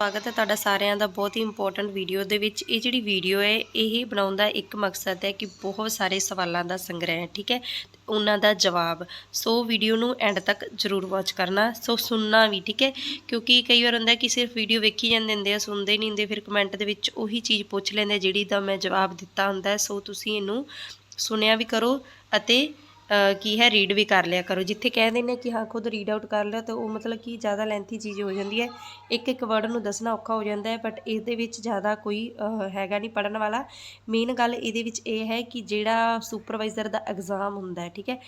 ਸਵਾਗਤ ਹੈ ਤੁਹਾਡਾ ਸਾਰਿਆਂ ਦਾ ਬਹੁਤ ਹੀ ਇੰਪੋਰਟੈਂਟ ਵੀਡੀਓ ਦੇ ਵਿੱਚ। ਇਹ ਜਿਹੜੀ ਵੀਡੀਓ ਹੈ, ਇਹ ਬਣਾਉਣ ਦਾ ਇੱਕ ਮਕਸਦ ਹੈ ਕਿ ਬਹੁਤ ਸਾਰੇ ਸਵਾਲਾਂ ਦਾ ਸੰਗ੍ਰਹਿ ਹੈ ਠੀਕ ਹੈ? ਤੇ ਉਹਨਾਂ ਦਾ ਜਵਾਬ। ਸੋ ਵੀਡੀਓ ਨੂੰ ਐਂਡ ਤੱਕ ਜ਼ਰੂਰ ਵਾਚ ਕਰਨਾ। ਸੋ ਸੁਣਨਾ ਵੀ, ਠੀਕ ਹੈ? ਕਿਉਂਕਿ ਕਈ ਵਾਰ ਹੁੰਦਾ ਕਿ ਸਿਰਫ ਵੀਡੀਓ ਵੇਖੀ ਜਾਂਦੇ ਹੁੰਦੇ ਆ, ਸੁਣਦੇ ਨਹੀਂ ਹੁੰਦੇ, ਫਿਰ ਕਮੈਂਟ ਦੇ ਵਿੱਚ ਉਹੀ ਚੀਜ਼ ਪੁੱਛ ਲੈਂਦੇ ਜਿਹੜੀ ਦਾ ਮੈਂ ਜਵਾਬ ਦਿੱਤਾ ਹੁੰਦਾ ਸੋ ਤੁਸੀਂ ਇਹਨੂੰ ਸੁਣਿਆ ਵੀ ਕਰੋ ਅਤੇ ਕੀ ਹੈ ਰੀਡ ਵੀ ਕਰ ਲਿਆ ਕਰੋ। ਜਿੱਥੇ ਕਹਿੰਦੇ ਨੇ ਕਿ ਹਾਂ, ਖੁਦ ਰੀਡ ਆਊਟ ਕਰ ਲਿਆ, ਤਾਂ ਉਹ ਮਤਲਬ ਕਿ ਜ਼ਿਆਦਾ ਲੈਂਥੀ ਚੀਜ਼ ਹੋ ਜਾਂਦੀ ਹੈ। ਇੱਕ ਇੱਕ ਵਰਡ ਨੂੰ ਦੱਸਣਾ ਔਖਾ ਹੋ ਜਾਂਦਾ ਹੈ ਬਟ ਇਹਦੇ ਵਿੱਚ ਜ਼ਿਆਦਾ ਕੋਈ ਹੈਗਾ ਨਹੀਂ ਪੜਨ ਵਾਲਾ। ਮੇਨ ਗੱਲ ਇਹਦੇ ਵਿੱਚ ਇਹ ਹੈ ਕਿ ਜਿਹੜਾ ਸੁਪਰਵਾਈਜ਼ਰ ਦਾ ਐਗਜ਼ਾਮ ਹੁੰਦਾ ਹੈ, ਠੀਕ ਹੈ,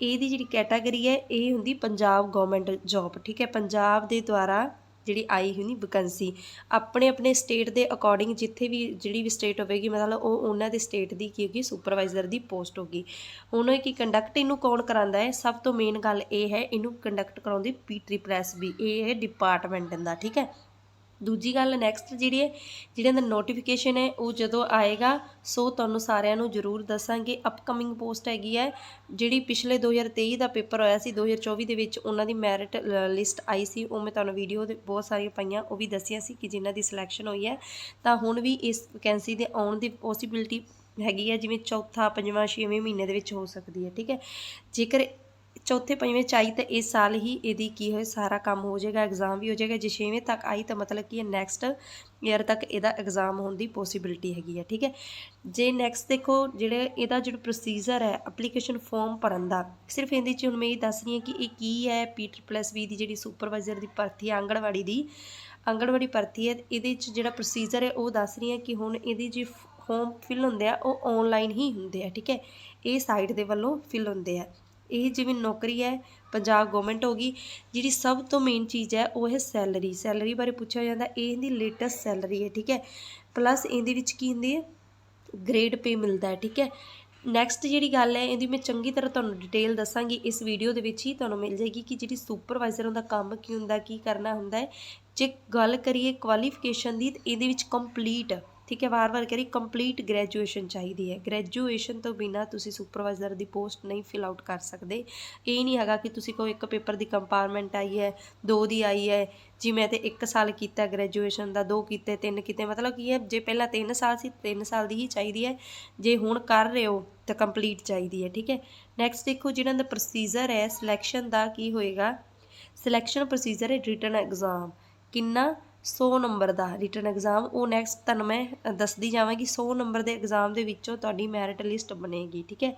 ਇਹਦੀ ਜਿਹੜੀ ਕੈਟਾਗਰੀ ਹੈ, ਇਹ ਹੁੰਦੀ ਪੰਜਾਬ ਗਵਰਨਮੈਂਟ ਜੌਬ ਠੀਕ ਹੈ। ਪੰਜਾਬ ਦੇ ਦੁਆਰਾ ਜਿਹੜੀ ਆਈ ਹੁੰਦੀ ਵੈਕੈਂਸੀ, ਆਪਣੇ ਆਪਣੇ ਸਟੇਟ ਦੇ ਅਕੋਰਡਿੰਗ ਜਿੱਥੇ ਵੀ ਜਿਹੜੀ ਵੀ ਸਟੇਟ ਹੋਵੇਗੀ, ਮਤਲਬ ਉਹ ਉਹਨਾਂ ਦੇ ਸਟੇਟ ਦੀ ਕੀ ਹੋਗੀ ਸੁਪਰਵਾਈਜ਼ਰ ਦੀ ਪੋਸਟ ਹੋਗੀ। ਹੁਣ ਇਹ ਕੀ ਕੰਡਕਟ ਇਹਨੂੰ ਕੌਣ ਕਰਾਉਂਦਾ ਹੈ? ਸਭ ਤੋਂ ਮੇਨ ਗੱਲ ਇਹ ਹੈ, ਇਹਨੂੰ ਕੰਡਕਟ ਕਰਾਉਂਦੀ ਪੀਟਰੀ ਪ੍ਰੈਸ ਵੀ, ਇਹ ਹੈ ਡਿਪਾਰਟਮੈਂਟ ਦਾ, ਠੀਕ ਹੈ? ਦੂਜੀ ਗੱਲ ਨੈਕਸਟ ਜਿਹੜੀ ਹੈ ਜਿਹੜਿਆਂ ਦਾ ਨੋਟੀਫਿਕੇਸ਼ਨ ਹੈ, ਉਹ ਜਦੋਂ ਆਏਗਾ, ਸੋ ਤੁਹਾਨੂੰ ਸਾਰਿਆਂ ਨੂੰ ਜ਼ਰੂਰ ਦੱਸਾਂਗੇ। ਅਪਕਮਿੰਗ ਪੋਸਟ ਹੈਗੀ ਹੈ, ਜਿਹੜੀ ਪਿਛਲੇ 2023 ਦਾ ਪੇਪਰ ਹੋਇਆ ਸੀ 2024 ਦੇ ਵਿੱਚ ਉਹਨਾਂ ਦੀ ਮੈਰਿਟ ਲਿਸਟ ਆਈ ਸੀ। ਉਹ ਮੈਂ ਤੁਹਾਨੂੰ ਵੀਡੀਓ ਦੇ ਬਹੁਤ ਸਾਰੀਆਂ ਪਾਈਆਂ, ਉਹ ਵੀ ਦੱਸਿਆ ਸੀ ਕਿ ਜਿਨ੍ਹਾਂ ਦੀ ਸਿਲੈਕਸ਼ਨ ਹੋਈ ਹੈ। ਤਾਂ ਹੁਣ ਵੀ ਇਸ ਵੈਕੈਂਸੀ ਦੇ ਆਉਣ ਦੀ ਪੋਸੀਬਿਲਿਟੀ ਹੈਗੀ ਹੈ, ਜਿਵੇਂ ਚੌਥਾ, ਪੰਜਵਾਂ, ਛੇਵੇਂ ਮਹੀਨੇ ਦੇ ਵਿੱਚ ਹੋ ਸਕਦੀ ਹੈ, ਠੀਕ ਹੈ। ਜੇਕਰ ਚੌਥੇ ਪੰਜਵੇਂ ਚ ਆਈ ਤਾਂ ਇਸ ਸਾਲ ਹੀ ਇਹਦੀ ਕੀ ਹੋਏ ਸਾਰਾ ਕੰਮ ਹੋ ਜਾਏਗਾ ਐਗਜ਼ਾਮ ਵੀ ਹੋ ਜਾਏਗਾ, ਜੇ ਛੇਵੇਂ ਤੱਕ ਆਈ ਤਾਂ ਮਤਲਬ ਕਿ ਨੈਕਸਟ ਈਅਰ ਤੱਕ ਇਹਦਾ ਐਗਜ਼ਾਮ ਹੋਣ ਦੀ ਪੋਸੀਬਿਲਿਟੀ ਹੈਗੀ ਹੈ ਠੀਕ ਹੈ। ਜੇ ਨੈਕਸਟ ਦੇਖੋ, ਜਿਹੜੇ ਇਹਦਾ ਜਿਹੜਾ ਪ੍ਰੋਸੀਜਰ ਹੈ ਐਪਲੀਕੇਸ਼ਨ ਫਾਰਮ ਭਰਨ ਦਾ, ਸਿਰਫ ਇਹਦੇ ਚ ਹੁਣ ਮੈਂ ਇਹ ਦੱਸ ਰਹੀ ਹਾਂ ਕਿ ਇਹ ਕੀ ਹੈ ਪੀਟਰ ਪਲੱਸ ਵੀ ਦੀ ਜਿਹੜੀ ਸੁਪਰਵਾਈਜ਼ਰ ਦੀ ਭਰਤੀ ਹੈ, ਆਂਗਣਵਾੜੀ ਦੀ, ਆਂਗਣਵਾੜੀ ਭਰਤੀ ਹੈ, ਇਹਦੇ ਚ ਜਿਹੜਾ ਪ੍ਰੋਸੀਜਰ ਹੈ, ਉਹ ਦੱਸ ਰਹੀ ਹਾਂ ਕਿ ਹੁਣ ਇਹਦੀ ਜੀ ਫਾਰਮ ਫਿਲ ਹੁੰਦੇ ਆ, ਉਹ ਆਨਲਾਈਨ ਹੀ ਹੁੰਦੇ ਆ, ਠੀਕ ਹੈ। ਇਹ ਸਾਈਟ ਦੇ ਵੱਲੋਂ ਫਿਲ ਹੁੰਦੇ ਆ। ਇਹ ਜਿਵੇਂ ਨੌਕਰੀ ਹੈ, ਪੰਜਾਬ ਗਵਰਨਮੈਂਟ ਗਈ, ਜਿਹੜੀ ਸਭ ਤੋਂ ਮੇਨ ਚੀਜ਼ ਹੈ, ਉਹ ਹੈ ਸੈਲਰੀ ਸੈਲਰੀ ਬਾਰੇ ਪੁੱਛਿਆ ਜਾਂਦਾ ਇਹ ਇਹਦੀ ਲੇਟੈਸਟ ਸੈਲਰੀ ਹੈ, ਠੀਕ ਹੈ। ਪਲੱਸ ਇਹਦੇ ਵਿੱਚ ਕੀ ਹੁੰਦੀ ਹੈ ਗ੍ਰੇਡ ਪੇ ਮਿਲਦਾ ਹੈ, ਠੀਕ ਹੈ। ਨੈਕਸਟ ਜਿਹੜੀ ਗੱਲ ਹੈ, ਇਹਦੀ ਮੈਂ ਚੰਗੀ ਤਰ੍ਹਾਂ ਤੁਹਾਨੂੰ ਡਿਟੇਲ ਦੱਸਾਂਗੀ, ਇਸ ਵੀਡੀਓ ਦੇ ਵਿੱਚ ਹੀ ਤੁਹਾਨੂੰ ਮਿਲ ਜਾਏਗੀ ਕਿ ਜਿਹੜੀ ਸੁਪਰਵਾਈਜ਼ਰ ਹੁੰਦਾ ਕੰਮ ਕੀ ਹੁੰਦਾ, ਕੀ ਕਰਨਾ ਹੁੰਦਾ ਹੈ। ਜੇ ਗੱਲ ਕਰੀਏ ਕੁਆਲੀਫਿਕੇਸ਼ਨ ਦੀ, ਤਾਂ ਇਹਦੇ ਵਿੱਚ ਕੰਪਲੀਟ ਠੀਕ ਹੈ, ਵਾਰ-ਵਾਰ ਕਹਿ ਰਹੀ ਕੰਪਲੀਟ ਗ੍ਰੈਜੂਏਸ਼ਨ ਚਾਹੀਦੀ ਹੈ। ਗ੍ਰੈਜੂਏਸ਼ਨ ਤੋਂ ਬਿਨਾ ਤੁਸੀਂ ਸੁਪਰਵਾਈਜ਼ਰ ਦੀ ਪੋਸਟ ਨਹੀਂ ਫਿਲ ਆਊਟ ਕਰ ਸਕਦੇ। ਇਹ ਨਹੀਂ ਹੈਗਾ ਕਿ ਤੁਸੀਂ ਕੋਈ ਇੱਕ ਪੇਪਰ ਦੀ ਕੰਪਾਰਟਮੈਂਟ ਆਈ ਹੈ, ਦੋ ਦੀ ਆਈ ਹੈ ਜੀ ਮੈਂ ਤੇ 1 ਸਾਲ ਕੀਤਾ ਗ੍ਰੈਜੂਏਸ਼ਨ ਦਾ, ਦੋ ਕੀਤੇ, ਤਿੰਨ ਕੀਤੇ, ਮਤਲਬ ਕੀ ਹੈ, ਜੇ ਪਹਿਲਾਂ 3 ਸਾਲ ਸੀ 3 ਸਾਲ ਦੀ ਹੀ ਚਾਹੀਦੀ ਹੈ। ਜੇ ਹੁਣ ਕਰ ਰਹੇ ਹੋ, ਤਾਂ ਕੰਪਲੀਟ ਚਾਹੀਦੀ ਹੈ, ਠੀਕ ਹੈ। ਨੈਕਸਟ ਦੇਖੋ, ਜਿਹਨਾਂ ਦਾ ਪ੍ਰੋਸੀਜਰ ਹੈ ਸਿਲੈਕਸ਼ਨ ਦਾ ਕੀ ਹੋਏਗਾ? ਸਿਲੈਕਸ਼ਨ ਪ੍ਰੋਸੀਜਰ ਹੈ ਰਿਟਨ ਐਗਜ਼ਾਮ ਕਿੰਨਾ 100 ਨੰਬਰ ਦਾ ਰਿਟਨ ਐਗਜ਼ਾਮ ਉਹ ਨੈਕਸਟ ਤੁਹਾਨੂੰ ਮੈਂ ਦੱਸਦੀ ਜਾਵਾਂਗੀ 100 ਨੰਬਰ ਦੇ ਐਗਜ਼ਾਮ ਦੇ ਵਿੱਚੋਂ ਤੁਹਾਡੀ ਮੈਰਿਟ ਲਿਸਟ ਬਣੇਗੀ, ਠੀਕ ਹੈ?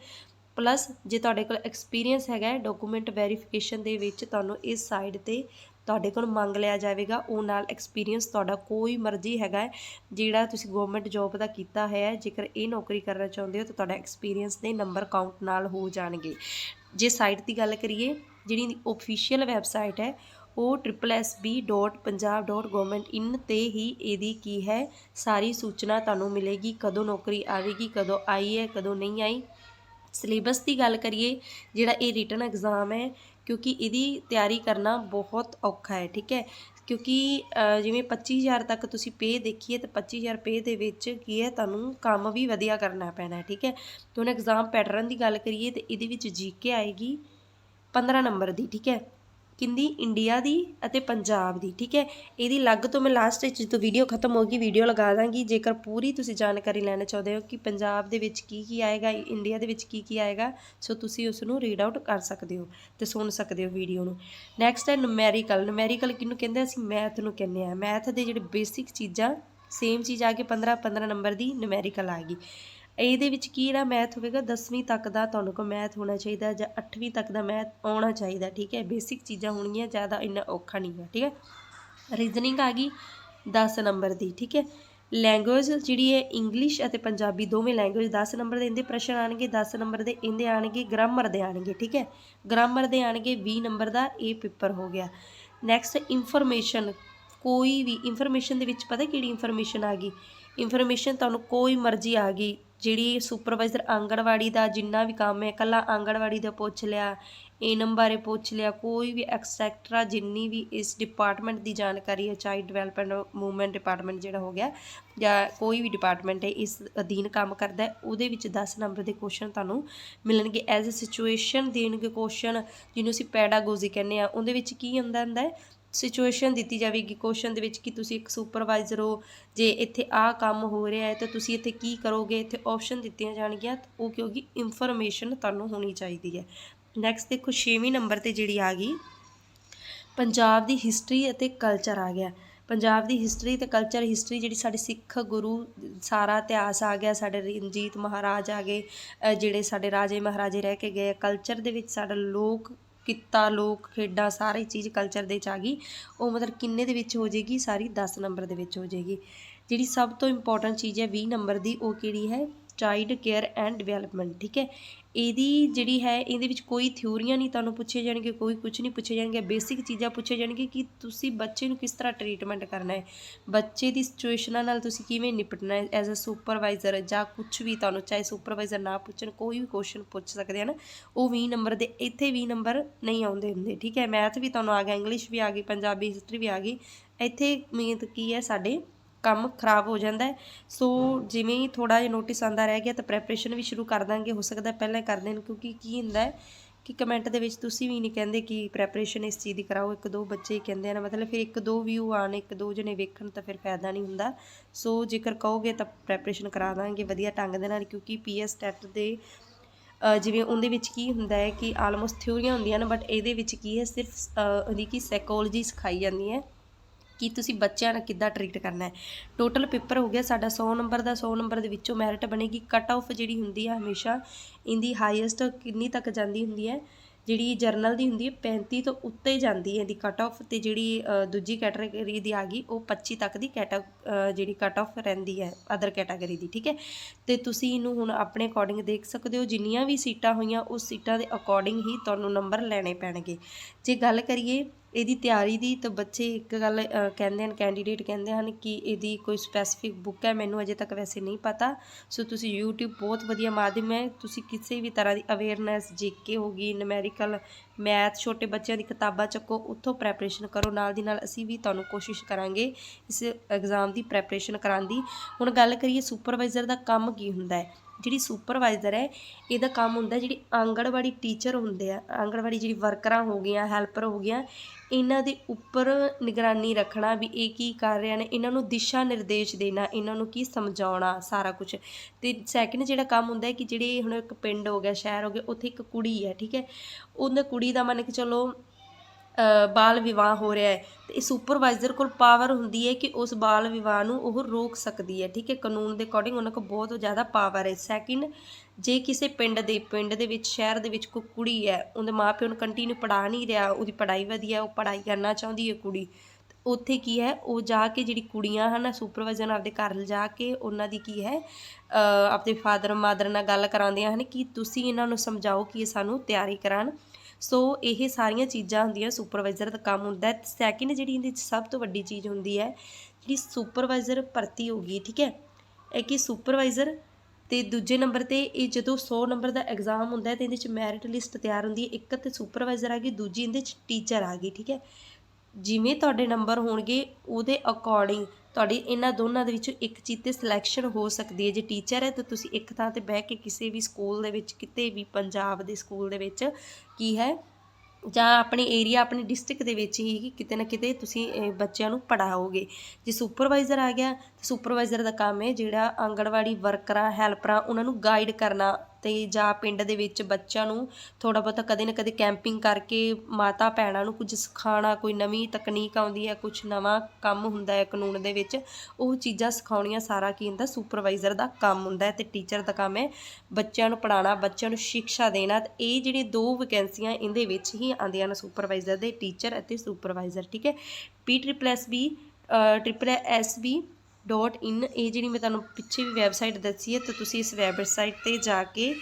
ਪਲੱਸ ਜੇ ਤੁਹਾਡੇ ਕੋਲ ਐਕਸਪੀਰੀਅੰਸ ਹੈਗਾ ਹੈ ਡਾਕੂਮੈਂਟ ਵੈਰੀਫਿਕੇਸ਼ਨ ਦੇ ਵਿੱਚ ਤੁਹਾਨੂੰ ਇਸ ਸਾਈਡ ਤੇ ਤੁਹਾਡੇ ਕੋਲ ਮੰਗ ਲਿਆ ਜਾਵੇਗਾ, ਉਹ ਨਾਲ ਐਕਸਪੀਰੀਅੰਸ ਤੁਹਾਡਾ ਕੋਈ ਮਰਜ਼ੀ ਹੈਗਾ ਜਿਹੜਾ ਤੁਸੀਂ ਗਵਰਨਮੈਂਟ ਜੌਬ ਦਾ ਕੀਤਾ ਹੈ, ਜੇਕਰ ਇਹ ਨੌਕਰੀ ਕਰਨਾ ਚਾਹੁੰਦੇ ਹੋ ਤਾਂ ਤੁਹਾਡਾ ਐਕਸਪੀਰੀਅੰਸ ਦੇ ਨੰਬਰ ਕਾਊਂਟ ਨਾਲ ਹੋ ਜਾਣਗੇ। ਜੇ ਸਾਈਟ ਦੀ ਗੱਲ ਕਰੀਏ, ਜਿਹੜੀ ਓਫੀਸ਼ੀਅਲ ਵੈਬਸਾਈਟ ਹੈ ਉਹ triple S B dot Punjab dot government in ਤੇ ਹੀ ਇਹਦੀ ਕੀ ਹੈ? ਸਾਰੀ ਸੂਚਨਾ ਤੁਹਾਨੂੰ ਮਿਲੇਗੀ। ਕਦੋਂ ਨੌਕਰੀ ਆਵੇਗੀ ਕਦੋਂ ਆਈ ਹੈ ਕਦੋਂ ਨਹੀਂ ਆਈ। ਸਿਲੇਬਸ ਦੀ ਗੱਲ ਕਰੀਏ ਜਿਹੜਾ ਇਹ ਰਿਟਨ ਐਗਜ਼ਾਮ ਹੈ ਕਿਉਂਕਿ ਇਹਦੀ ਤਿਆਰੀ ਕਰਨਾ ਬਹੁਤ ਔਖਾ ਹੈ ਠੀਕ ਹੈ? ਕਿਉਂਕਿ ਅ, ਜਿਵੇਂ 25000 ਤੱਕ ਤੁਸੀਂ ਪੇ ਦੇਖੀਏ ਤਾਂ 25000 ਪੇ ਦੇ ਵਿੱਚ ਕੀ ਹੈ? ਤੁਹਾਨੂੰ ਕੰਮ ਵੀ ਵਧੀਆ ਕਰਨਾ ਪੈਣਾ ਠੀਕ ਹੈ? ਤੇ ਹੁਣ ਐਗਜ਼ਾਮ ਪੈਟਰਨ ਦੀ ਗੱਲ ਕਰੀਏ ਤੇ ਇਹਦੇ ਵਿੱਚ ਜੀਕੇ ਆਏਗੀ 15 ਨੰਬਰ ਦੀ ਠੀਕ ਹੈ? ਕਿੰਦੀ ਇੰਡੀਆ ਦੀ ਅਤੇ ਪੰਜਾਬ ਦੀ, ਠੀਕ ਹੈ? ਇਹਦੀ ਅਲੱਗ ਤੋਂ ਮੈਂ ਲਾਸਟ ਵਿੱਚ ਜਦੋਂ ਵੀਡੀਓ ਖਤਮ ਹੋਗੀ ਵੀਡੀਓ ਲਗਾ ਦਾਂਗੀ। ਜੇਕਰ ਪੂਰੀ ਤੁਸੀਂ ਜਾਣਕਾਰੀ ਲੈਣਾ ਚਾਹੁੰਦੇ ਹੋ ਕਿ ਪੰਜਾਬ ਦੇ ਵਿੱਚ ਕੀ ਕੀ ਆਏਗਾ ਇੰਡੀਆ ਦੇ ਵਿੱਚ ਕੀ ਕੀ ਆਏਗਾ, ਸੋ ਤੁਸੀਂ ਉਸ ਨੂੰ ਰੀਡ ਆਊਟ ਕਰ ਸਕਦੇ ਹੋ ਤੇ ਸੁਣ ਸਕਦੇ ਹੋ ਵੀਡੀਓ ਨੂੰ। ਨੈਕਸਟ ਹੈ ਨੂਮੈਰੀਕਲ ਨੂਮੈਰੀਕਲ ਕਿਹਨੂੰ ਕਹਿੰਦੇ ਅਸੀਂ ਮੈਥ ਨੂੰ ਕਹਿੰਦੇ ਆ। ਮੈਥ ਦੇ ਜਿਹੜੇ ਬੇਸਿਕ ਚੀਜ਼ਾਂ ਸੇਮ ਚੀਜ਼ ਆ ਕੇ 15 15 ਨੰਬਰ ਦੀ ਨੂਮੈਰੀਕਲ ਆ ਗਈ। ਇਹਦੇ ਵਿੱਚ ਕੀ ਜਿਹੜਾ ਮੈਥ ਹੋਵੇਗਾ 10ਵੀਂ ਤੱਕ ਦਾ ਤੁਹਾਨੂੰ ਕੋ ਮੈਥ ਹੋਣਾ ਚਾਹੀਦਾ ਜਾਂ 8ਵੀਂ ਤੱਕ ਦਾ ਮੈਥ ਆਉਣਾ ਚਾਹੀਦਾ, ਠੀਕ ਹੈ? ਬੇਸਿਕ ਚੀਜ਼ਾਂ ਹੋਣਗੀਆਂ, ਜ਼ਿਆਦਾ ਇੰਨਾ ਔਖਾ ਨਹੀਂ ਹੈ, ਠੀਕ ਹੈ? ਰੀਜ਼ਨਿੰਗ ਆ ਗਈ 10 ਨੰਬਰ ਦੀ, ਠੀਕ ਹੈ? ਲੈਂਗੁਏਜ ਜਿਹੜੀ ਹੈ ਇੰਗਲਿਸ਼ ਅਤੇ ਪੰਜਾਬੀ ਦੋਵੇਂ ਲੈਂਗੁਏਜ 10 ਨੰਬਰ ਦੇ ਇਹਦੇ ਪ੍ਰਸ਼ਨ ਆਣਗੇ 10 ਨੰਬਰ ਦੇ ਇਹਦੇ ਆਣਗੇ ਗ੍ਰਾਮਰ ਦੇ ਆਣਗੇ ਠੀਕ ਹੈ? ਗ੍ਰਾਮਰ ਦੇ ਆਣਗੇ 20 ਨੰਬਰ ਦਾ ਇਹ ਪੇਪਰ ਹੋ ਗਿਆ। ਨੈਕਸਟ ਇਨਫੋਰਮੇਸ਼ਨ ਕੋਈ ਵੀ ਇਨਫੋਰਮੇਸ਼ਨ ਦੇ ਵਿੱਚ ਪਤਾ ਕਿਹੜੀ ਇਨਫੋਰਮੇਸ਼ਨ ਆ ਗਈ? ਇਨਫੋਰਮੇਸ਼ਨ ਤੁਹਾਨੂੰ ਕੋਈ ਮਰਜ਼ੀ ਆ ਗਈ ਜਿਹੜੀ ਸੁਪਰਵਾਈਜ਼ਰ ਆਂਗਣਵਾੜੀ ਦਾ ਜਿੰਨਾ ਵੀ ਕੰਮ ਹੈ ਕੱਲਾ ਆਂਗਣਵਾੜੀ ਦਾ ਪੁੱਛ ਲਿਆ ਏਨਮ ਬਾਰੇ ਪੁੱਛ ਲਿਆ, ਕੋਈ ਵੀ ਐਕਸੈਕਟਰਾ ਜਿੰਨੀ ਵੀ ਇਸ ਡਿਪਾਰਟਮੈਂਟ ਦੀ ਜਾਣਕਾਰੀ ਹੈ ਚਾਈਲਡ ਡਿਵੈਲਪਮੈਂਟ ਮੂਵਮੈਂਟ ਡਿਪਾਰਟਮੈਂਟ ਜਿਹੜਾ ਹੋ ਗਿਆ ਜਾਂ ਕੋਈ ਵੀ ਡਿਪਾਰਟਮੈਂਟ ਹੈ, ਇਸ ਅਧੀਨ ਕੰਮ ਕਰਦਾ ਹੈ, ਉਹਦੇ ਵਿੱਚ 10 ਨੰਬਰ ਦੇ ਕੁਐਸਚਨ ਤੁਹਾਨੂੰ ਮਿਲਣਗੇ। ਐਜ਼ ਅ ਸਿਚੁਏਸ਼ਨ ਦੇਣਗੇ ਕੁਐਸਚਨ ਜਿਹਨੂੰ ਅਸੀਂ ਪੈਡਾਗੋਜੀ ਕਹਿੰਦੇ ਆ ਉਹਦੇ ਵਿੱਚ ਕੀ ਹੁੰਦਾ ਹੁੰਦਾ ਹੈ? ਸਿਚੁਏਸ਼ਨ ਦਿੱਤੀ ਜਾਵੇਗੀ ਕੁਐਸਚਨ ਦੇ ਵਿੱਚ ਕਿ ਤੁਸੀਂ ਇੱਕ ਸੁਪਰਵਾਈਜ਼ਰ ਹੋ, ਜੇ ਇੱਥੇ ਆਹ ਕੰਮ ਹੋ ਰਿਹਾ ਹੈ ਤਾਂ ਤੁਸੀਂ ਇੱਥੇ ਕੀ ਕਰੋਗੇ? ਇੱਥੇ ਆਪਸ਼ਨ ਦਿੱਤੀਆਂ ਜਾਣਗੀਆਂ ਉਹ ਕਿਉਂਕਿ ਇਨਫੋਰਮੇਸ਼ਨ ਤੁਹਾਨੂੰ ਹੋਣੀ ਚਾਹੀਦੀ ਹੈ। ਨੈਕਸਟ ਦੇਖੋ 6ਵੀਂ ਨੰਬਰ ਤੇ ਜਿਹੜੀ ਆ ਗਈ, ਪੰਜਾਬ ਦੀ ਹਿਸਟਰੀ ਅਤੇ ਕਲਚਰ ਆ ਗਿਆ। ਪੰਜਾਬ ਦੀ ਹਿਸਟਰੀ ਤੇ ਕਲਚਰ ਹਿਸਟਰੀ ਜਿਹੜੀ ਸਾਡੇ ਸਿੱਖ ਗੁਰੂ, ਸਾਰਾ ਇਤਿਹਾਸ ਆ ਗਿਆ, ਸਾਡੇ ਰਣਜੀਤ ਮਹਾਰਾਜ ਆ ਗਏ ਜਿਹੜੇ ਸਾਡੇ ਰਾਜੇ ਮਹਾਰਾਜੇ ਰਹਿ ਕੇ ਗਏ ਕਲਚਰ ਦੇ ਵਿੱਚ ਸਾਡਾ ਲੋਕ ਕਿੱਤਾ, ਲੋਕ, ਖੇਡਾਂ, ਸਾਰੀ ਚੀਜ਼ ਕਲਚਰ ਦੇ ਵਿੱਚ ਆ ਗਈ। ਉਹ ਮਤਲਬ ਕਿੰਨੇ ਦੇ ਵਿੱਚ ਹੋ ਜਾਏਗੀ? ਸਾਰੀ 10 ਨੰਬਰ ਦੇ ਵਿੱਚ ਹੋ ਜਾਏਗੀ। ਜਿਹੜੀ ਸਭ ਤੋਂ ਇੰਪੋਰਟੈਂਟ ਚੀਜ਼ ਹੈ 20 ਨੰਬਰ ਦੀ, ਉਹ ਕਿਹੜੀ ਹੈ? ਚਾਈਲਡ ਕੇਅਰ ਐਂਡ ਡਿਵੈਲਪਮੈਂਟ, ਠੀਕ ਹੈ? ਇਹਦੀ ਜਿਹੜੀ ਹੈ, ਇਹਦੇ ਵਿੱਚ ਕੋਈ ਥਿਊਰੀਆਂ ਨਹੀਂ ਤੁਹਾਨੂੰ ਪੁੱਛੇ ਜਾਣਗੇ, ਕੋਈ ਕੁਝ ਨਹੀਂ ਪੁੱਛੇ ਜਾਣਗੇ, ਬੇਸਿਕ ਚੀਜ਼ਾਂ ਪੁੱਛੇ ਜਾਣਗੇ ਕਿ ਤੁਸੀਂ ਬੱਚੇ ਨੂੰ ਕਿਸ ਤਰ੍ਹਾਂ ਟਰੀਟਮੈਂਟ ਕਰਨਾ ਹੈ। ਬੱਚੇ ਦੀ ਸਿਚੁਏਸ਼ਨਾਂ ਨਾਲ ਤੁਸੀਂ ਕਿਵੇਂ ਨਿਪਟਣਾ ਹੈ, ਐਜ਼ ਅ ਸੁਪਰਵਾਈਜ਼ਰ ਜਾਂ ਕੁਝ ਵੀ ਤੁਹਾਨੂੰ, ਚਾਹੇ ਸੁਪਰਵਾਈਜ਼ਰ ਨਾ ਪੁੱਛਣ, ਕੋਈ ਵੀ ਕੁਐਸਚਨ ਪੁੱਛ ਸਕਦੇ ਹਨ ਉਹ 20 ਨੰਬਰ ਦੇ, ਇੱਥੇ 20 ਨੰਬਰ ਨਹੀਂ ਆਉਂਦੇ ਹੁੰਦੇ, ਠੀਕ ਹੈ? ਮੈਥ ਵੀ ਤੁਹਾਨੂੰ ਆ ਗਿਆ, ਇੰਗਲਿਸ਼ ਵੀ ਆ ਗਈ, ਪੰਜਾਬੀ, ਹਿਸਟਰੀ ਵੀ ਆ ਗਈ। ਇੱਥੇ ਮੇਨ ਕੀ ਹੈ ਸਾਡੇ ਕੰਮ ਖਰਾਬ ਹੋ ਜਾਂਦਾ ਸੋ ਜਿਵੇਂ ਹੀ ਥੋੜਾ ਜਿਹਾ ਨੋਟਿਸ ਆਂਦਾ ਰਹਿ ਗਿਆ ਤਾਂ ਪ੍ਰੈਪਰੇਸ਼ਨ ਵੀ ਸ਼ੁਰੂ ਕਰ ਦਾਂਗੇ। ਹੋ ਸਕਦਾ ਪਹਿਲਾਂ ਕਰ ਦੇਣ ਕਿਉਂਕਿ ਕੀ ਹੁੰਦਾ ਕਿ ਕਮੈਂਟ ਦੇ ਵਿੱਚ ਤੁਸੀਂ ਵੀ ਨਹੀਂ ਕਹਿੰਦੇ ਕਿ ਪ੍ਰੈਪਰੇਸ਼ਨ ਇਸ ਚੀਜ਼ ਦੀ ਕਰਾਓ। ਇੱਕ ਦੋ ਬੱਚੇ ਹੀ ਕਹਿੰਦੇ ਹਨ ਮਤਲਬ ਫਿਰ ਇੱਕ ਦੋ ਵਿਊ ਆਣ ਇੱਕ ਦੋ ਜਣੇ ਵੇਖਣ ਤਾਂ ਫਿਰ ਫਾਇਦਾ ਨਹੀਂ ਹੁੰਦਾ। ਸੋ ਜੇਕਰ ਕਹੋਗੇ ਤਾਂ ਪ੍ਰੈਪਰੇਸ਼ਨ ਕਰਾ ਦਾਂਗੇ ਵਧੀਆ ਢੰਗ ਦੇ ਨਾਲ ਕਿਉਂਕਿ ਪੀਐਸ ਟੈਟ ਦੇ ਜਿਵੇਂ ਉਹਦੇ ਵਿੱਚ ਕੀ ਹੁੰਦਾ ਹੈ ਕਿ ਆਲਮੋਸਟ ਥਿਉਰੀਆਂ ਹੁੰਦੀਆਂ ਨੇ ਬਟ ਇਹਦੇ ਵਿੱਚ ਕੀ ਹੈ ਸਿਰਫ ਅ, ਉਹਦੀ ਕੀ ਸਾਈਕੋਲੋਜੀ ਸਿਖਾਈ ਜਾਂਦੀ ਹੈ। ਕਿ ਤੁਸੀਂ ਬੱਚਿਆਂ ਨਾਲ ਕਿੱਦਾਂ ਟਰੀਟ ਕਰਨਾ ਹੈ। ਟੋਟਲ ਪੇਪਰ ਹੋ ਗਿਆ ਸਾਡਾ 100 ਨੰਬਰ ਦਾ 100 ਨੰਬਰ ਦੇ ਵਿੱਚੋਂ ਮੈਰਿਟ ਬਣੇਗੀ। ਕਟ ਆਫ ਜਿਹੜੀ ਹੁੰਦੀ ਹੈ ਹਮੇਸ਼ਾ, ਇਹਦੀ ਹਾਈਐਸਟ ਕਿੰਨੀ ਤੱਕ ਜਾਂਦੀ ਹੁੰਦੀ ਹੈ, ਜਿਹੜੀ ਜਰਨਲ ਦੀ ਹੁੰਦੀ ਹੈ 35 ਤੋਂ ਉੱਤੇ ਜਾਂਦੀ ਹੈ ਇਹਦੀ ਕਟ ਆਫ ਤੇ ਜਿਹੜੀ ਦੂਜੀ ਕੈਟਾਗਰੀ ਦੀ ਆ ਗਈ, ਉਹ 25 ਤੱਕ ਦੀ ਕੈਟਾ ਜਿਹੜੀ ਕਟ ਆਫ ਰਹਿੰਦੀ ਹੈ ਅਦਰ ਕੈਟਾਗਰੀ ਦੀ, ਠੀਕ ਹੈ। ਤੇ ਤੁਸੀਂ ਇਹਨੂੰ ਹੁਣ ਆਪਣੇ ਅਕੋਰਡਿੰਗ ਦੇਖ ਸਕਦੇ ਹੋ, ਜਿੰਨੀਆਂ ਵੀ ਸੀਟਾਂ ਹੋਈਆਂ, ਉਸ ਸੀਟਾਂ ਦੇ ਅਕੋਰਡਿੰਗ ਹੀ ਤੁਹਾਨੂੰ ਨੰਬਰ ਲੈਣੇ ਪੈਣਗੇ। ਜੇ ਗੱਲ ਕਰੀਏ ਇਹਦੀ ਤਿਆਰੀ ਦੀ ਤਾਂ ਬੱਚੇ ਇੱਕ ਗੱਲ ਕਹਿੰਦੇ ਹਨ ਕੈਂਡੀਡੇਟ ਕਹਿੰਦੇ ਹਨ ਕਿ ਇਹਦੀ ਕੋਈ ਸਪੈਸੀਫਿਕ ਬੁੱਕ ਹੈ, ਮੈਨੂੰ ਅਜੇ ਤੱਕ ਵੈਸੇ ਨਹੀਂ ਪਤਾ। ਸੋ ਤੁਸੀਂ YouTube ਬਹੁਤ ਵਧੀਆ ਮਾਧਿਅਮ ਹੈ। ਤੁਸੀਂ ਕਿਸੇ ਵੀ ਤਰ੍ਹਾਂ ਦੀ ਅਵੇਅਰਨੈਸ ਜੀਕੇ ਹੋ ਗਈ ਨਮੈਰੀਕਲ ਮੈਥ ਛੋਟੇ ਬੱਚਿਆਂ ਦੀ ਕਿਤਾਬਾਂ ਚੱਕੋ, ਉੱਥੋਂ ਪ੍ਰੈਪਰੇਸ਼ਨ ਕਰੋ। ਨਾਲ ਦੀ ਨਾਲ ਅਸੀਂ ਵੀ ਤੁਹਾਨੂੰ ਕੋਸ਼ਿਸ਼ ਕਰਾਂਗੇ ਇਸ ਐਗਜ਼ਾਮ ਦੀ ਪ੍ਰੈਪਰੇਸ਼ਨ ਕਰਾਉਣ ਦੀ। ਹੁਣ ਗੱਲ ਕਰੀਏ ਸੁਪਰਵਾਈਜ਼ਰ ਦਾ ਕੰਮ ਕੀ ਹੁੰਦਾ ਹੈ? ਜਿਹੜੀ ਸੁਪਰਵਾਈਜ਼ਰ ਹੈ, ਇਹਦਾ ਕੰਮ ਹੁੰਦਾ ਜਿਹੜੀ ਆਂਗਣਵਾੜੀ ਟੀਚਰ ਹੁੰਦੇ ਆ, ਆਂਗਣਵਾੜੀ ਜਿਹੜੀ ਵਰਕਰਾਂ ਹੋ ਗਈਆਂ ਹੈਲਪਰ ਹੋ ਗਈਆਂ, ਇਹਨਾਂ ਦੇ ਉੱਪਰ ਨਿਗਰਾਨੀ ਰੱਖਣਾ ਵੀ ਇਹ ਕੀ ਕਰ ਰਹੇ ਨੇ, ਇਹਨਾਂ ਨੂੰ ਦਿਸ਼ਾ ਨਿਰਦੇਸ਼ ਦੇਣਾ, ਇਹਨਾਂ ਨੂੰ ਕੀ ਸਮਝਾਉਣਾ ਸਾਰਾ ਕੁਝ ਤੇ ਸੈਕਿੰਡ ਜਿਹੜਾ ਕੰਮ ਹੁੰਦਾ ਹੈ ਕਿ ਜਿਹੜੇ ਹੁਣ ਇੱਕ ਪਿੰਡ ਹੋ ਗਿਆ, ਸ਼ਹਿਰ ਹੋ ਗਿਆ, ਉੱਥੇ ਇੱਕ ਕੁੜੀ ਹੈ, ਠੀਕ ਹੈ। ਉਹਨਾਂ ਕੁੜੀ ਦਾ ਮੰਨ ਕੇ ਚਲੋ ਬਾਲ ਵਿਵਾਹ ਹੋ ਰਿਹਾ ਹੈ। ਤੇ ਇਹ ਸੁਪਰਵਾਈਜ਼ਰ ਕੋਲ ਪਾਵਰ ਹੁੰਦੀ ਹੈ ਕਿ ਉਸ ਬਾਲ ਵਿਵਾਹ ਨੂੰ ਉਹ ਰੋਕ ਸਕਦੀ ਹੈ। ਠੀਕ ਹੈ ਕਾਨੂੰਨ ਦੇ ਅਕੋਰਡਿੰਗ ਉਹਨਾਂ ਕੋਲ ਬਹੁਤ ਜ਼ਿਆਦਾ ਪਾਵਰ ਹੈ। ਸੈਕਿੰਡ ਜੇ ਕਿਸੇ ਪਿੰਡ ਦੇ ਪਿੰਡ ਦੇ ਵਿੱਚ ਸ਼ਹਿਰ ਦੇ ਵਿੱਚ ਕੋਈ ਕੁੜੀ ਹੈ ਉਹਦੇ ਮਾਪਿਓ ਨੂੰ ਕੰਟੀਨਿਊ ਪੜ੍ਹਾ ਨਹੀਂ ਰਿਹਾ ਉਹਦੀ ਪੜ੍ਹਾਈ ਵਧੀਆ ਉਹ ਪੜ੍ਹਾਈ ਕਰਨਾ ਚਾਹੁੰਦੀ ਹੈ ਕੁੜੀ ਉੱਥੇ ਕੀ ਹੈ ਉਹ ਜਾ ਕੇ ਜਿਹੜੀ ਕੁੜੀਆਂ ਹਨ ਸੁਪਰਵਾਈਜ਼ਰ ਆਪਦੇ ਘਰ ਲਿਜਾ ਕੇ ਉਹਨਾਂ ਦੀ ਕੀ ਹੈ ਅ, ਆਪਦੇ ਫਾਦਰ ਮਾਦਰ ਨਾਲ ਗੱਲ ਕਰਾਉਂਦੀਆਂ ਹਨ ਕਿ ਤੁਸੀਂ ਇਹਨਾਂ ਨੂੰ ਸਮਝਾਓ ਕਿ ਇਹ ਸਾਨੂੰ ਤਿਆਰੀ ਕਰਾਉਣ। ਸੋ ਇਹ ਸਾਰੀਆਂ ਚੀਜ਼ਾਂ ਹੁੰਦੀਆਂ ਸੁਪਰਵਾਈਜ਼ਰ ਦਾ ਕੰਮ ਹੁੰਦਾ ਹੈ। ਸੈਕਿੰਡ ਜਿਹੜੀ ਇਹਦੇ ਵਿੱਚ ਸਭ ਤੋਂ ਵੱਡੀ ਚੀਜ਼ ਹੁੰਦੀ ਹੈ, ਜਿਹੜੀ ਸੁਪਰਵਾਈਜ਼ਰ ਭਰਤੀ ਹੋ ਗਈ, ਠੀਕ ਹੈ? ਇਹ ਕਿ ਸੁਪਰਵਾਈਜ਼ਰ ਤੇ ਦੂਜੇ ਨੰਬਰ ਤੇ ਇਹ ਜਦੋਂ 100 ਨੰਬਰ ਦਾ ਐਗਜ਼ਾਮ ਹੁੰਦਾ ਹੈ ਤੇ ਇਹਦੇ ਵਿੱਚ ਮੈਰਿਟ ਲਿਸਟ ਤਿਆਰ ਹੁੰਦੀ ਹੈ। ਇੱਕ ਤੇ ਸੁਪਰਵਾਈਜ਼ਰ ਆ ਗਈ, ਦੂਜੀ ਇਹਦੇ ਵਿੱਚ ਟੀਚਰ ਆ ਗਈ, ਠੀਕ ਹੈ? ਜਿਵੇਂ ਤੁਹਾਡੇ ਨੰਬਰ ਹੋਣਗੇ, ਉਹਦੇ ਅਕੋਰਡਿੰਗ ਤੁਹਾਡੀ ਇਹਨਾਂ ਦੋਨਾਂ ਦੇ ਵਿੱਚੋਂ ਇੱਕ ਚੀਜ਼ ਤੇ ਸਿਲੈਕਸ਼ਨ ਹੋ ਸਕਦੀ ਹੈ। ਜੇ ਟੀਚਰ ਹੈ, ਤਾਂ ਤੁਸੀਂ ਇੱਕ ਥਾਂ ਤੇ ਬਹਿ ਕੇ ਕਿਸੇ ਵੀ ਸਕੂਲ ਦੇ ਵਿੱਚ, ਕਿਤੇ ਵੀ ਪੰਜਾਬ ਦੇ ਸਕੂਲ ਦੇ ਵਿੱਚ ਕੀ ਹੈ, ਜਾਂ ਆਪਣੇ ਏਰੀਆ ਆਪਣੇ ਡਿਸਟ੍ਰਿਕਟ ਦੇ ਵਿੱਚ ਹੀ ਕਿਤੇ ਨਾ ਕਿਤੇ ਤੁਸੀਂ ਬੱਚਿਆਂ ਨੂੰ ਪੜਾਓਗੇ ਜੇ ਸੁਪਰਵਾਈਜ਼ਰ ਆ ਗਿਆ, ਤਾਂ ਸੁਪਰਵਾਈਜ਼ਰ ਦਾ ਕੰਮ ਹੈ ਜਿਹੜਾ ਆਂਗਣਵਾੜੀ ਵਰਕਰਾਂ ਹੈਲਪਰਾਂ ਉਹਨਾਂ ਨੂੰ ਗਾਈਡ ਕਰਨਾ ਤੇ ਜਾਂ ਪਿੰਡ ਦੇ ਵਿੱਚ ਬੱਚਿਆਂ ਨੂੰ ਥੋੜਾ ਬਹੁਤਾ ਕਦੇ ਨਾ ਕਦੇ ਕੈਂਪਿੰਗ ਕਰਕੇ ਮਾਤਾ ਭੈਣਾਂ ਨੂੰ ਕੁਝ ਸਿਖਾਉਣਾ, ਕੋਈ ਨਵੀਂ ਤਕਨੀਕ ਆਉਂਦੀ ਹੈ ਕੁਝ ਨਵਾਂ ਕੰਮ ਹੁੰਦਾ ਹੈ ਕਾਨੂੰਨ ਦੇ ਵਿੱਚ, ਉਹ ਚੀਜ਼ਾਂ ਸਿਖਾਉਣੀਆਂ ਸਾਰਾ ਕੀ ਹੁੰਦਾ ਸੁਪਰਵਾਈਜ਼ਰ ਦਾ ਕੰਮ ਹੁੰਦਾ ਹੈ ਤੇ ਟੀਚਰ ਦਾ ਕੰਮ ਹੈ। ਬੱਚਿਆਂ ਨੂੰ ਪੜਾਉਣਾ ਬੱਚਿਆਂ ਨੂੰ ਸਿੱਖਿਆ ਦੇਣਾ, ਤੇ ਇਹ ਜਿਹੜੇ ਦੋ ਵੈਕੈਂਸੀਆਂ ਇਹਦੇ ਵਿੱਚ ਹੀ ਆਉਂਦੀਆਂ ਨੇ ਸੁਪਰਵਾਈਜ਼ਰ ਦੇ ਟੀਚਰ ਅਤੇ ਸੁਪਰਵਾਈਜ਼ਰ ਠੀਕ ਹੈ। P triple S B triple S B dot in ਇਹ ਜਿਹੜੀ ਮੈਂ ਤੁਹਾਨੂੰ ਪਿੱਛੇ ਵੀ ਵੈਬਸਾਈਟ ਦੱਸੀ ਹੈ, ਤਾਂ ਤੁਸੀਂ ਇਸ ਵੈਬਸਾਈਟ ਤੇ ਜਾ ਕੇ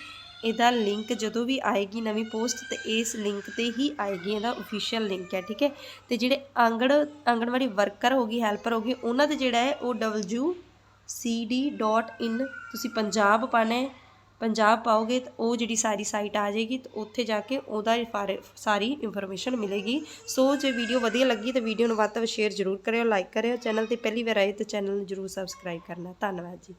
ਇਹਦਾ ਲਿੰਕ ਜਦੋਂ ਵੀ ਆਏਗੀ ਨਵੀਂ ਪੋਸਟ ਤੇ ਇਸ ਲਿੰਕ ਤੇ ਹੀ ਆਏਗੀ ਇਹਦਾ ਅਫੀਸ਼ੀਅਲ ਲਿੰਕ ਹੈ, ਠੀਕ ਹੈ? ਤੇ ਜਿਹੜੇ ਆਂਗਣ ਆਂਗਣਵਾੜੀ ਵਰਕਰ ਹੋਗੀ ਹੈਲਪਰ ਹੋਗੀ ਉਹਨਾਂ ਦੇ ਜਿਹੜਾ ਹੈ, ਉਹ wcd.in ਤੁਸੀਂ ਪੰਜਾਬ ਪਾਣਾ ਹੈ ਪੰਜਾਬ ਪਾਓਗੇ ਤਾਂ ਉਹ ਜਿਹੜੀ ਸਾਰੀ ਸਾਈਟ ਆ ਜਾਏਗੀ ਤਾਂ ਉੱਥੇ ਜਾ ਕੇ ਉਹਦਾ ਹੀ ਸਾਰੀ ਇਨਫੋਰਮੇਸ਼ਨ ਮਿਲੇਗੀ। ਸੋ ਜੇ ਵੀਡੀਓ ਵਧੀਆ ਲੱਗੀ ਤਾਂ ਵੀਡੀਓ ਨੂੰ ਵੱਧ ਤੋਂ ਵੱਧ ਸ਼ੇਅਰ ਜ਼ਰੂਰ ਕਰਿਓ ਲਾਈਕ ਕਰਿਓ। ਚੈਨਲ ਤੇ ਪਹਿਲੀ ਵਾਰ ਆਏ ਤਾਂ ਚੈਨਲ ਨੂੰ ਜ਼ਰੂਰ ਸਬਸਕ੍ਰਾਈਬ ਕਰਨਾ। ਧੰਨਵਾਦ ਜੀ।